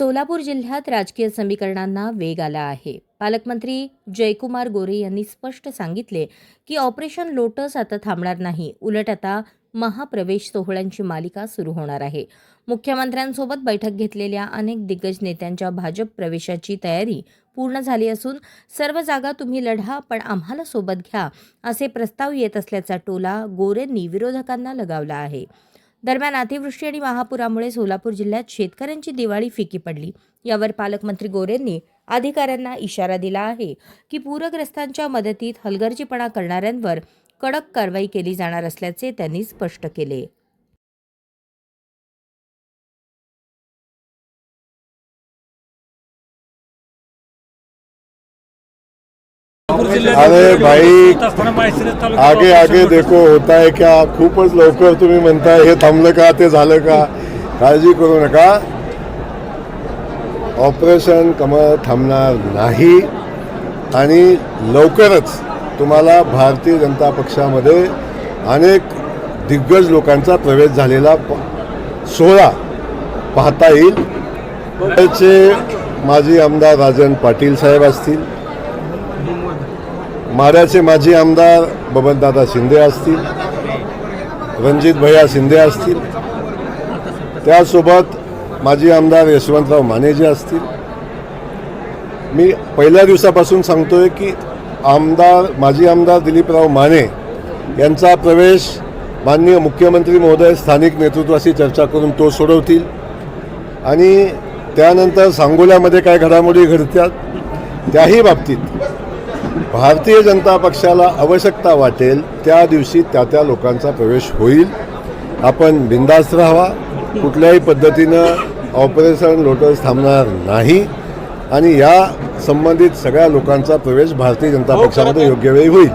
सोलापूर जिल्ह्यात राजकीय समीकरणांना वेग आला आहे. पालकमंत्री जयकुमार गोरे यांनी स्पष्ट सांगितले की ऑपरेशन लोटस आता थांबणार नाही. उलट आता महाप्रवेश सोहळ्यांची मालिका सुरू होणार आहे. मुख्यमंत्र्यांसोबत बैठक घेतलेल्या अनेक दिग्गज नेत्यांच्या भाजप प्रवेशाची तयारी पूर्ण झाली असून सर्व जागा तुम्ही लढा पण आम्हाला सोबत घ्या असे प्रस्ताव येत असल्याचा टोला गोरेंनी विरोधकांना लगावला आहे. दरम्यान अतिवृष्टी आणि महापुरामुळे सोलापूर जिल्ह्यात शेतकऱ्यांची दिवाळी फिकी पडली. यावर पालकमंत्री गोरेंनी अधिकाऱ्यांना इशारा दिला आहे की पूरग्रस्तांच्या मदतीत हलगर्जीपणा करणाऱ्यांवर कडक कारवाई केली जाणार असल्याचे त्यांनी स्पष्ट केले. अरे भाई आगे आगे देखो होता है क्या? खूपच लवकर तुम्ही म्हणताय हे थांबलं का ते झालं का? काळजी करू नका. ऑपरेशन कमळ थांबणार नाही. आणि लवकरच तुम्हाला भारतीय जनता पक्षामध्ये अनेक दिग्गज लोकांचा प्रवेश झालेला सोहळा पाहता येईल. त्याचे माजी आमदार राजन पाटील साहेब असतील माऱ्याचे माजी आमदार बबनदादा शिंदे असतील रणजित भैया शिंदे असतील. त्यासोबत माजी आमदार यशवंतराव मानेजी असतील. मी पहिल्या दिवसापासून सांगतोय की आमदार माजी आमदार दिलीपराव माने यांचा प्रवेश माननीय मुख्यमंत्री महोदय स्थानिक नेतृत्वाशी चर्चा करून तो सोडवतील. आणि त्यानंतर सांगोल्यामध्ये काय घडामोडी घडतात त्याही बाबतीत भारतीय जनता पक्षाला आवश्यकता वाटेल त्या दिवशी त्या त्या लोकांचा प्रवेश होईल. आपण बिंदास्त राहावा. कुठल्याही पद्धतीनं ऑपरेशन लोटस थांबणार नाही. आणि या संबंधित सगळ्या लोकांचा प्रवेश भारतीय जनता पक्षामध्ये योग्य वेळी होईल.